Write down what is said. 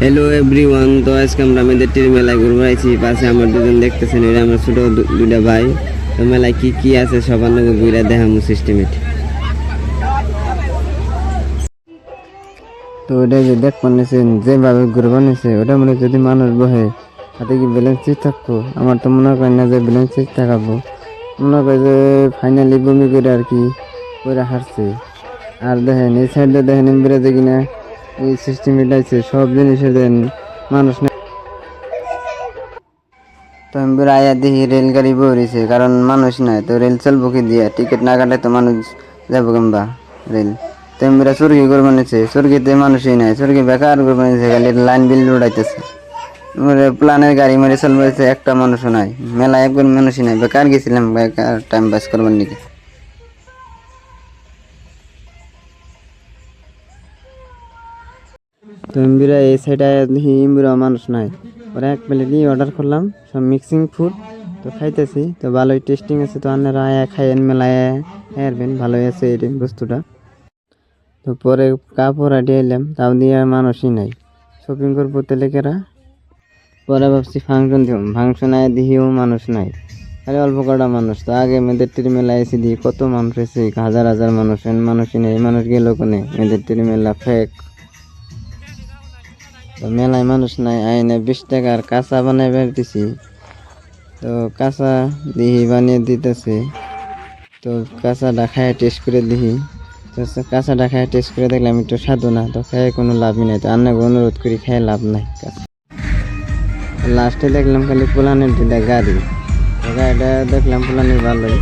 Hello everyone তো আজকে আমরা আমাদের টির মেলায় ঘুরবো। আইছি পাশে আমার দুজন দেখতেছেন এটা আমার ছোট দু- দুইটা ভাই। তো মেলায় কি কি আছে সবার লোক ঘুরে দেখামু সিস্টেমেট তো ওটা যে দেখ নিয়েছেন যেভাবে ঘুরবা নিয়েছে ওটা মনে যদি মানুষ বহে তাতে কি ব্যালেন্স ঠিক থাকব? আমার তো মনে হয় না যে ব্যালেন্স ঠিক থাকাবো। মনে করে যে ফাইনালি বমি করে আর কি করে হারছে। আর দেখেন, এই সাইডে দেখেন ইংরেজি কিনা এই সিস্টেম আছে সব জিনিসের দেন মানুষ না তো আমি আয়া দেখি রেলগাড়ি বইছে কারণ মানুষ নাই, তো রেল চলবো কি দিয়া? টিকিট না কাটলে তো মানুষ যাব কিংবা রেল? তো আমি চুরকি করব নিছে চুরকিতে মানুষই নাই চুরকি বেকার করব নিছে, খালি লাইন বিল উড়াইতেছে প্লানের গাড়ি মারি চলবো একটা মানুষও নাই মেলা একবার মানুষই নাই, বেকার গেছিলাম, বেকার টাইম পাস করবার নিকে। তো এই সাইডে দেখি মানুষ নাই। পরে এক প্লেটই অর্ডার করলাম, সব মিক্সিং ফুড তো খাইতেছি, তো ভালোই টেস্টিং আছে, তো আপনারা আয়া খাইয়েন মেলায় খাইয়ারবেন ভালোই আছে এই বস্তুটা। তো পরে কাপড় আটি এলাম তাও দিয়ে আর মানুষই নাই। শপিং করব তেলেকেরা পরে ভাবছি ফাংশন দিব ফাংশন আয় দিহিও মানুষ নাই। আরে অল্প কটা মানুষ, তো আগে মেয়েদের টির মেলা এসে দিই কত মানুষ এসে, হাজার হাজার মানুষ মানুষই নেই, মানুষ গেল কোনে? মেয়েদের টির মেলা ফেক তো মেলায় মানুষ নাই, আইনে বিশ টাকার কাঁচা বানাই বেরতেছি তো কাঁচা দিহি বানিয়ে দিতেছে। তো কাঁচাটা খায় টেস্ট করে দিহি। তো সে কাঁচাটা খায় টেস্ট করে দেখলাম একটু সাধু না, তো খায় কোনো লাভই নাই। তো আন্নাকে অনুরোধ করি খায় লাভ নাই কাঁচা। লাস্টে দেখলাম খালি পুলানের দুটা গাড়ি। গাড়িটা দেখলাম পুলানের ভালোই।